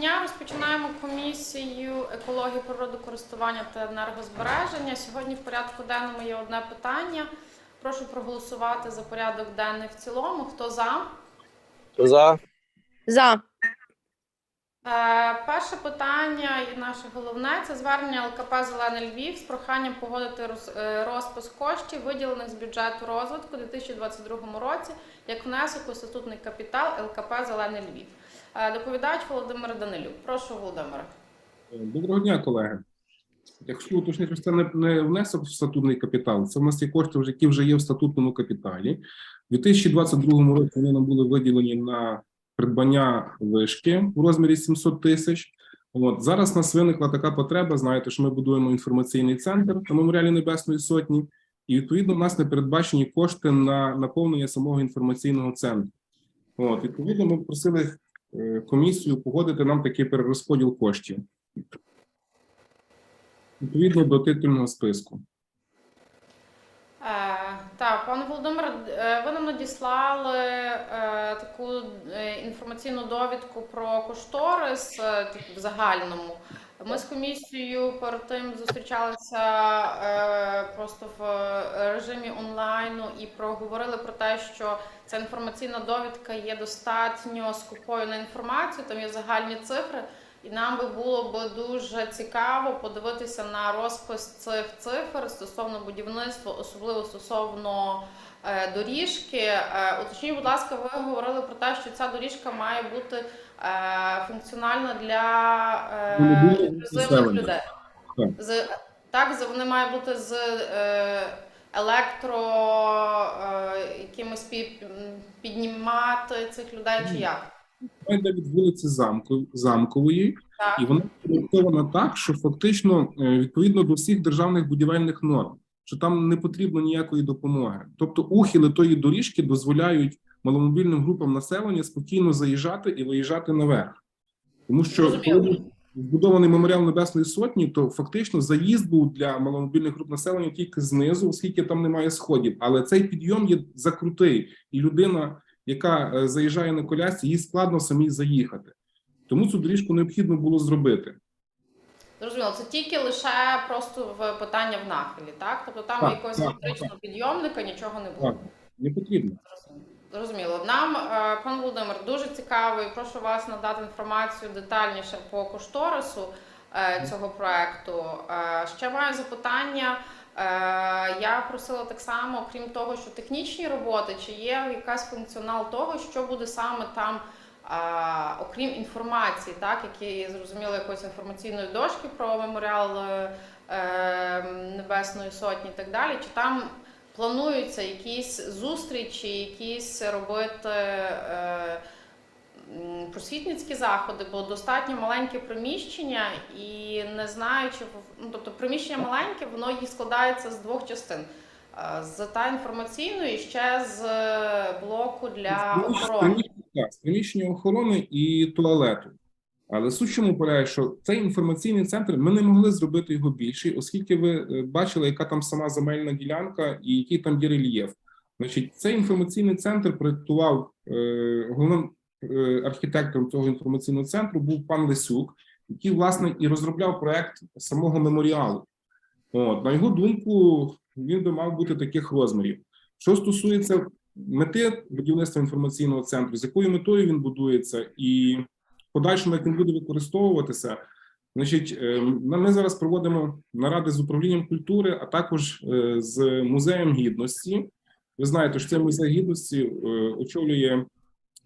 Дня. Розпочинаємо комісію екології, природокористування та енергозбереження. Сьогодні в порядку денному є одне питання. Прошу проголосувати за порядок денний в цілому. Хто за? Хто за? За. Е, перше питання і наше головне це звернення ЛКП Зелений Львів з проханням погодити роз- е, розпис коштів, виділених з бюджету розвитку у 2022 році, як внесок у статутний капітал ЛКП Зелений Львів. Е, доповідач Володимир Данилюк. Прошу, Володимире. Доброго дня, колеги. Якщо уточнити, що це не, не внесок в статутний капітал, це в нас є кошти, які вже є в статутному капіталі. У 2022 році вони нам були виділені на придбання вишки у розмірі 700 тисяч. От зараз нас виникла така потреба. Знаєте, що ми будуємо інформаційний центр на меморіалі Небесної Сотні, і відповідно в нас не передбачені кошти на наповнення самого інформаційного центру. От відповідно, ми просили е, комісію погодити нам такий перерозподіл коштів відповідно до титульного списку. Е, так, пане Володимире, е, ви нам надіслали е, таку е, інформаційну довідку про кошторис е, типу, в загальному. Ми з комісією перед тим зустрічалися е, просто в режимі онлайну і проговорили про те, що ця інформаційна довідка є достатньо скупою на інформацію, там є загальні цифри. І нам би було б дуже цікаво подивитися на розпис цих цифр стосовно будівництва, особливо стосовно доріжки. Е, уточніть, будь ласка, ви говорили про те, що ця доріжка має бути е, функціональна для е, інклюзивних людей. З, так, вони мають бути з е, електро е, якимось піднімати цих людей чи як? Вона йде від вулиці Замку, Замкової, Так. і вона проєктована так, що фактично е, відповідно до всіх державних будівельних норм, що там не потрібно ніякої допомоги. Тобто ухили тої доріжки дозволяють маломобільним групам населення спокійно заїжджати і виїжджати наверх. Тому що коли збудований меморіал Небесної Сотні, то фактично заїзд був для маломобільних груп населення тільки знизу, оскільки там немає сходів. Але цей підйом є закрутий, і людина, яка е, заїжджає на колясці, їй складно самій заїхати. Тому цю доріжку необхідно було зрозуміти. Зрозуміло, це тільки лише просто в питання в нахилі, так? Тобто там Так, якогось електричного підйомника нічого не було. Так. Не потрібно. Зрозуміло. Нам, е, пан Володимир, дуже цікаво і прошу вас надати інформацію детальніше по кошторису е, цього проекту. Е, Ще маю запитання. Я просила так само, крім того, що технічні роботи, чи є якась функціонал того, що буде саме там, а, окрім інформації, так, які зрозуміло якоїсь інформаційної дошки про меморіал е, е, Небесної Сотні і так далі, чи там плануються якісь зустрічі, якісь робити е, просвітницькі заходи, бо достатньо маленьке приміщення, і не знаю, чи ну, тобто приміщення маленьке, воно їх складається з двох частин. Е, З та інформаційної і ще з блоку для охорони. Так, з приміщення охорони і туалету. Але суть чому полягає, що цей інформаційний центр ми не могли зробити його більший, оскільки ви е, бачили, яка там сама земельна ділянка і який там є рельєф. Значить, цей інформаційний центр проєктував е, головним е, архітектором цього інформаційного центру був пан Лисюк, який власне і розробляв проект самого меморіалу. От на його думку, він би мав бути таких розмірів. Що стосується мети будівництва інформаційного центру, з якою метою він будується, і подальшому, як він буде використовуватися, значить, е, ми зараз проводимо наради з управлінням культури, а також е, з музеєм гідності. Ви знаєте, що цей музей гідності е, очолює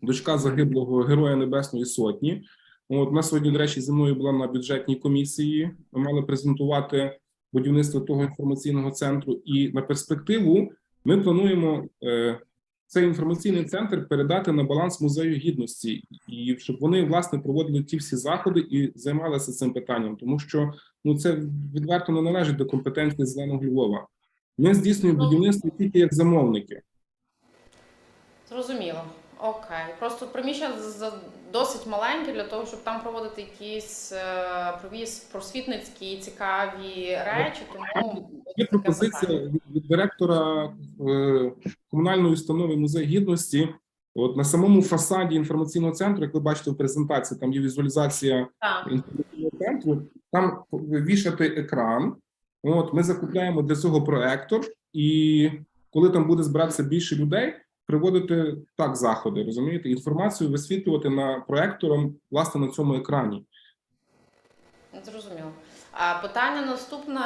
дочка загиблого Героя Небесної Сотні. От на сьогодні, до речі, зі мною була на бюджетній комісії. Ми мали презентувати будівництво того інформаційного центру. І на перспективу ми плануємо цей інформаційний центр передати на баланс музею гідності, і щоб вони власне проводили ті всі заходи і займалися цим питанням, тому що ну це відверто не належить до компетенції зеленого Львова. Ми здійснюємо будівництво тільки як замовники. Зрозуміло. Окей. Просто приміщення досить маленьке для того, щоб там проводити якісь е, провіз просвітницькі цікаві речі. Тому Є пропозиція від, від директора е, комунальної установи музей гідності От на самому фасаді інформаційного центру, як ви бачите в презентації, там є візуалізація Так. інформаційного центру, там вішати екран. От ми закупляємо для цього проектор, і коли там буде збиратися більше людей, приводити так заходи, розумієте, інформацію висвітлювати на проектором, власне, на цьому екрані. Зрозуміло. А питання наступне: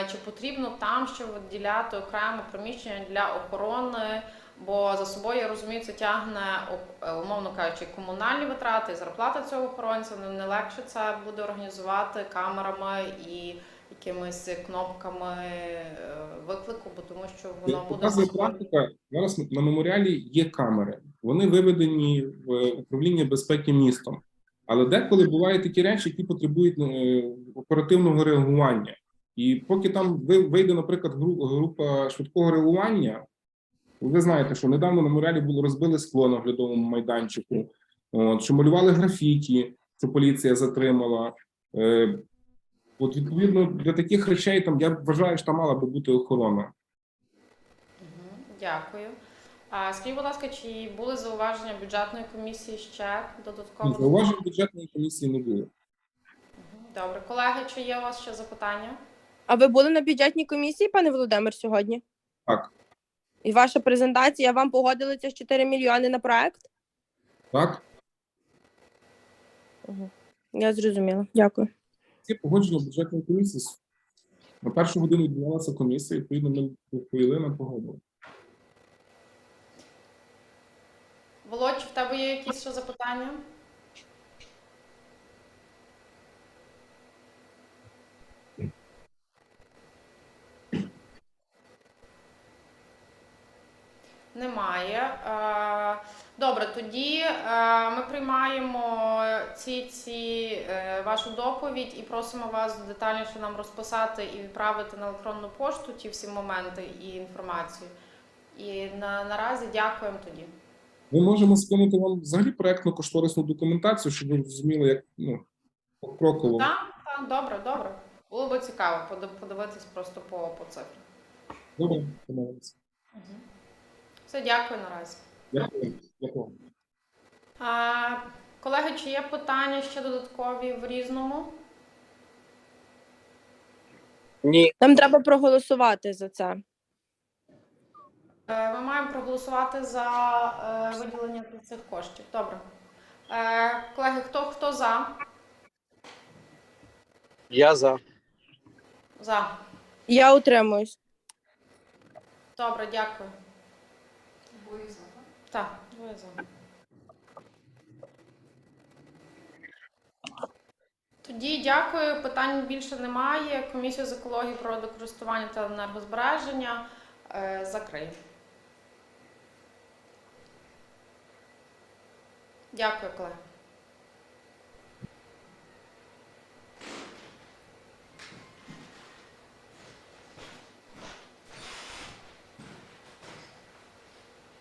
е, чи потрібно там ще виділяти окреме приміщення для охорони? Бо за собою я розумію, це тягне е, умовно кажучи, комунальні витрати, зарплата цього охоронця. Не, не легше це буде організувати камерами і якимись кнопками е, виклику, бо тому що воно буде практика, зараз на меморіалі є камери. Вони виведені в управління безпеки містом. Але деколи бувають такі речі, які потребують е, оперативного реагування. І поки там ви- вийде, наприклад, група швидкого реагування, ви знаєте, що недавно на меморіалі було розбили скло на оглядовому майданчику, що малювали графіті, що поліція затримала. От відповідно для таких речей там я вважаю, що там мала би бути охорона. Дякую. А скажіть, будь ласка, чи були зауваження бюджетної комісії ще додатково? Зауважень бюджетної комісії не було. Добре, колеги, чи є у вас ще запитання? А ви були на бюджетній комісії, пане Володимир, сьогодні? Так. І ваша презентація вам погодили ці 4 мільйони на проект? Так, Я зрозуміла. Дякую. Ці погодження бюджетної комісії. На першу годину відбувалася комісія, відповідно, ми відповіли на погоду. Володь, в тебе є якісь ще запитання? Немає. Добре, тоді е, ми приймаємо ці, ці е, вашу доповідь і просимо вас детальніше нам розписати і відправити на електронну пошту ті всі моменти і інформацію. І на, наразі дякуємо тоді. Ми можемо скинути вам взагалі проектну кошторисну документацію, щоб ви розуміли, як ну, покроково. Так, так, добре, добре. Було би цікаво подив- подивитись просто по, по цифрах. Добре, домовилися. Все, дякую наразі. Дякую. Дякую. А, колеги, чи є питання ще додаткові в різному? Ні, Нам треба проголосувати за це. Е, Ми маємо проголосувати за е, виділення цих коштів. Добре. Е, колеги, хто, хто за? я за. За. Я утримуюсь. Добре, дякую. За, так? Двоє за. Тоді дякую. Питань більше немає. Комісію з екології, природокористування та енергозбереження е, закрию. Дякую, колеги.